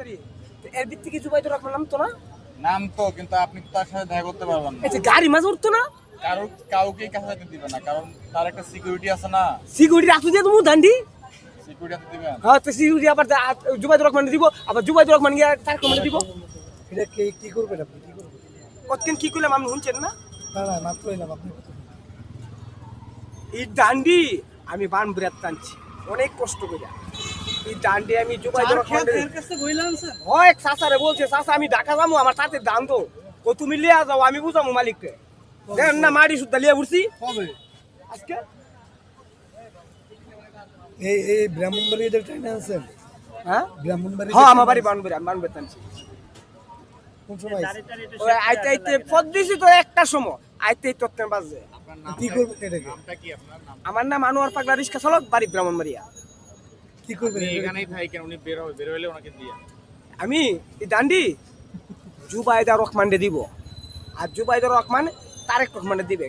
এর জুবাইদুর রহমান নাম তো না? নাম তো কিন্তু আপনি তার সাথে দেখা করতে পারবেন না। আচ্ছা গাড়ি মাঝে উঠতো না? কারও কাউকে কাছে যেতে দিবে না কারণ তার একটা সিকিউরিটি আছে না। সিকিউরিটি রাখতে দিয়ে তুমি দান্ডি? সিকিউরিটি আপনি দিবেন হ্যাঁ তো সিকিউরিটি আবার জুবাইদুর রহমান দিব আবার জুবাইদুর রহমান গিয়ে তার কমান্ডে দিব। এটা কে কি করবেন আপনি? কি করবেন? কতদিন কি করলাম আমি শুনছেন না? না না মাত্র এলাম আপনি। কত এই ডান্ডি আমি বান বিরাট টানছি অনেক কষ্ট করে এই ডান্ডি আমি হয় চাচারে বলছে চাচা আমি ঢাকা যাব আমার দাম তো। ও তুমি লিয়া যাও আমি বুঝাবো মালিককে। দেখেন না মারি সুদ্ধা লিয়া উঠছি আজকে? এই এই ব্রাহ্মণবাড়ি এদের ট্রেনে আছেন হ্যাঁ? ব্রাহ্মণবাড়ি হ্যাঁ আমার বাড়ি আমি টানছি কোন সময় ওই আইতে আইতে পদ দিছি তো একটা সময়। আইতে তত্ত্বের বাজে। কি করবেন এটাকে? নামটা কি আপনার? নাম আমার নাম আনোয়ার পাগলা রিক্সা চালক বাড়ি ব্রাহ্মণবাড়িয়া। কি করবেন এখানেই থাকেন উনি বের হবে বের হলে ওনাকে দিয়ে। আমি? এই ডান্ডি জুবাইদা রহমানকে দিব। আর জুবাইদা রহমান তারেক রহমানে দিবে।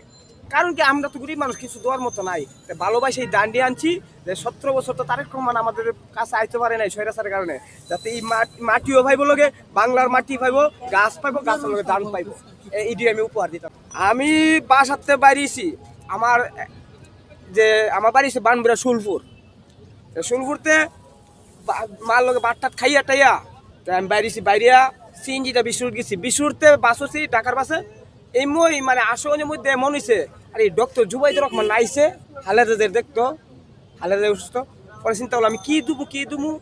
কারণ কি আমরা তো গরিব মানুষ কিছু দেওয়ার মতো নাই। ভালোবাসে এই ডান্ডি আনছি যে সতেরো বছর তো তারেক রহমান আমাদের কাছে আইতে পারে নাই সৈরাচারের কারণে। যাতে এই মাটি মাটিও পাইব লগে বাংলার মাটি পাইব গাছ পাইবো গাছের লগে দান পাইব। এইটি আমি উপহার দিতাম। আমি বাসাতে বাড়িয়েছি আমার যে আমার বাড়ি সে বানবিরা সুলপুর। তো সুলপুরতে বা- মার লগে বাট টাট খাইয়া টাইয়া, তো আমি বাইরেছি, বাইরিয়া সিএনজিটা বিশুর গেছি। বিশুরতে বাস ঢাকার বাসে। এই মই মানে আসনের মধ্যে মন হইছে, আরে ডক্টর জুবাইদুর রহমান নাইছে, হালেদাদের দেখতো, হালেদাদের অসুস্থ। পরে চিন্তা করলাম, আমি কি দুবো কি দুমু?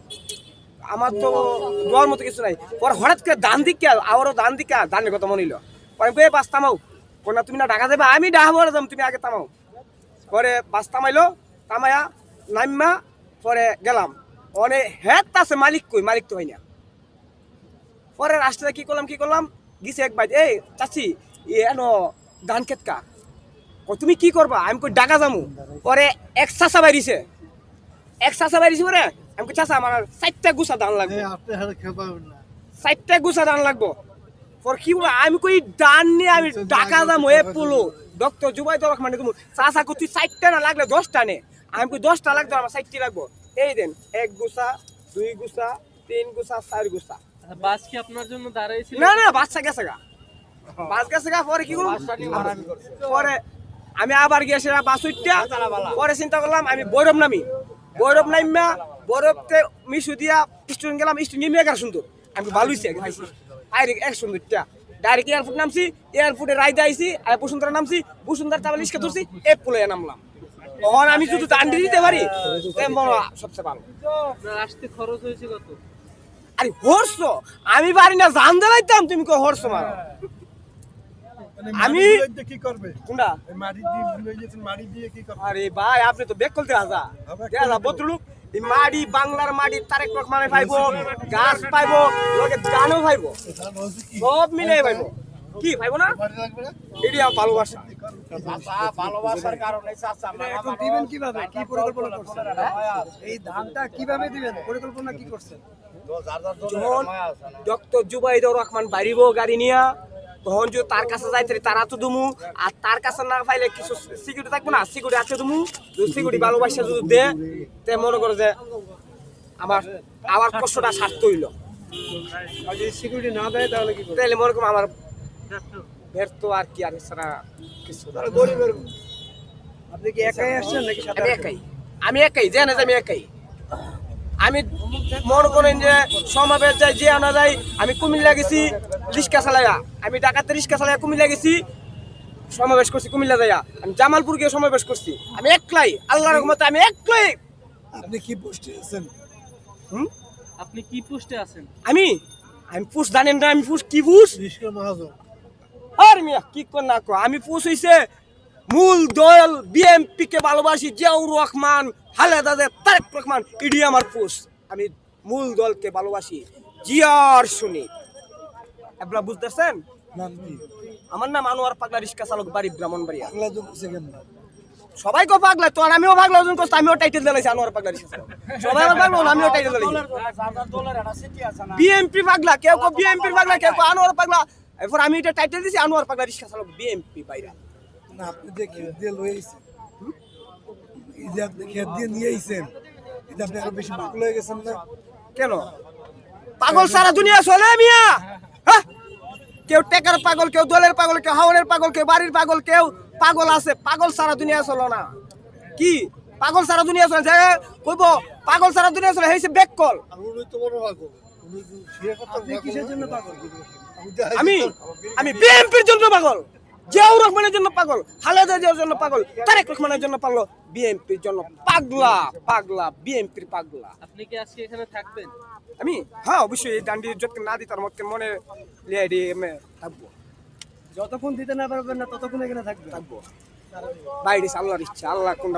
আমার তো দেওয়ার মতো কিছু নাই। পরে হঠাৎ করে দান দিকে, আবারও দান দিকে দানের কথা মনে হইল। পরে বে বাস থামাও। কোনা তুমি না ঢাকা যাবে আমি বলে যাম তুমি আগে থামাও। পরে বাস থামাইলো থামাইয়া নাইমা পরে গেলাম। অনে হ্যাঁ আছে মালিক কই? মালিক তো হয় না। পরে রাস্তায় কি করলাম কি করলাম? গেছি এক বাইক এই চাচি এন ধান খেত কা? তুমি কি করবা? আমি কই ডাকা যামু। পরে এক চাচা বাইরিছে এক চাচা বাইরিছে পরে আমি কই চাচা আমার চারটা গুছা ধান লাগবে। চারটা গুছা ধান লাগবো। পর কি বলব আমি কই ডান নিয়ে আমি ডাকা যাব এ পোলো। ডক্টর জুবাই দরক মানে তুমি চাচা কই তুই চারটা না লাগলে দশটা নে। আমি দশটা লাগতো আমার চারটি লাগবো। এই দেন এক গুছা দুই গুছা তিন গুছা চার গুছা। আচ্ছা, বাস কি আপনার জন্য দাঁড়াইছিল? না না বাচ্চা গেছে গা। বাস গেছে গা পরে কি করব? পরে আমি আবার গিয়েছি বাস উঠটা পরে চিন্তা করলাম আমি বৈরব নামি। বৈরব নামিয়া বৈরবতে মিশু দিয়া স্টুডেন্ট গেলাম স্টুডেন্ট নেমে গেল সুন্দর। আমি ভালো আরে এক সুন্দরটা ডাইরেক্ট এয়ারপোর্ট নামছি এয়ারপোর্টে রাইদা আইছি আর বসুন্ধরা নামছি বসুন্ধরা তারপর লিস্কে ধরছি এ পুলে নামলাম। তখন আমি যদি দান্ডি দিতে পারি? মনে সবচেয়ে ভালো। আসতে খরচ হয়েছে কত? আরে হর্ষ আমি পারি না জান দিলাইতাম তুমি কো হর্ষ মারো আমি কি করবে? কোনটা? দিয়ে ভুলে গেছেন মাটি দিয়ে কি করবে? আরে ভাই আপনি তো বেক করতে আসা দেখা ভদ্রলোক এই মাটি বাংলার মাটি তারেক রহমানে পাইবো গাছ পাইবো লগে গানও পাইবো সব মিলে পাইবো কি পাইবো না? এটি আমার ভালোবাসা। ভালোবাসার কারণে এখন দিবেন কীভাবে? কি পরিকল্পনা করছেন? এই ধানটা কীভাবে দিবেন? পরিকল্পনা কি করছেন? যখন ডক্টর জুবাইদুর রহমান বাড়িব গাড়ি নিয়া তখন যদি তার কাছে যাইতে তারা তো দুমু। আর তার কাছে না পাইলে কিছু সিকিউরিটি থাকব না সিকিউরিটি আছে দুমু। সিকিউরিটি ভালোবাসা যদি দে তে মনে করো যে আমার আমার কষ্টটা স্বার্থ হইল। সিকিউরিটি না দেয় তাহলে কি তাহলে মনে করো আমার ব্যর্থ আর কি আর এছাড়া কিছু আপনি কি একাই আসছেন নাকি আমি একাই। আমি একাই যে না যে আমি একাই। আমি মনে করেন যে সমাবেশ যাই যে আনা যাই আমি কুমিল্লা গেছি রিক্সা চালাইয়া আমি ঢাকাতে রিক্সা চালাইয়া কুমিল্লা গেছি সমাবেশ করছি কুমিল্লা যাইয়া। আমি জামালপুর গিয়ে সমাবেশ করছি। আমি একলাই আল্লাহ রহমতে আমি একলাই। আপনি কি পোস্টে আছেন? হুম? আপনি কি পোস্টে আছেন? আমি? আমি পুষ জানেন না আমি পুষ কি পুষ মহাজন। আর মিয়া কি কর না কর? আমি পুষ হইছে মূল দল বিএমপি কে ভালোবাসি জিয়াউর রহমান খালেদা দে তারেক রহমান ইডি আমার পুষ। আমি মূল দলকে ভালোবাসি জিয়ার শুনি। আপনারা বুঝতেছেন? আমার নাম আনোয়ার পাগলা রিক্সা চালক বাড়ি ব্রাহ্মণবাড়িয়া। সবাই কো পাগলা তো আমিও পাগলা ওজন করছি আমিও টাইটেল দিলাইছি আনোয়ার পাগলা রিক্সা চালক। সবাই আমার পাগলা আমিও টাইটেল দিলাইছি বিএমপি পাগলা কেউ কো বিএমপি পাগলা কেউ কো আনোয়ার পাগলা। এরপর আমি এটা টাইটেল দিছি আনোয়ার পাগলা রিক্সা চালক বিএমপি বাইরা। না আপনি যে খেত দিয়ে লয়ে আইছেন এই যে আপনি খেত দিয়ে নিয়ে আইছেন এটা আপনি আরও বেশি পাগল হয়ে গেছেন না? কেন? পাগল সারা দুনিয়া চলে মিয়া! হ্যাঁ? কেউ টেকার পাগল কেউ দলের পাগল কেউ হাওনের পাগল কেউ বাড়ির পাগল কেউ পাগল আছে পাগল সারা দুনিয়া চলো না। কি? পাগল সারা দুনিয়া চলে যে কইব পাগল সারা দুনিয়া চলে হেসে বেক কল আপনি কিসের জন্য পাগল? আমি আমি বিএনপির জন্য পাগল। জিয়াউর রহমানের জন্য পাগল খালেদা জিয়ার জন্য পাগল তারেক রহমানের জন্য পাগল বিএনপির জন্য পাগলা পাগলা বিএনপির পাগলা। আপনি কি আজকে এখানে থাকবেন? আমি? হ্যাঁ অবশ্যই এই ডান্ডি যতক্ষণ না দিই তার মধ্যে মনে লিয়ে দিয়ে আমি থাকব। যতক্ষণ দিতে না পারবেন না ততক্ষণ এখানে থাকবেন। থাকব। বাইরে আল্লাহর ইচ্ছা আল্লাহ কোনটা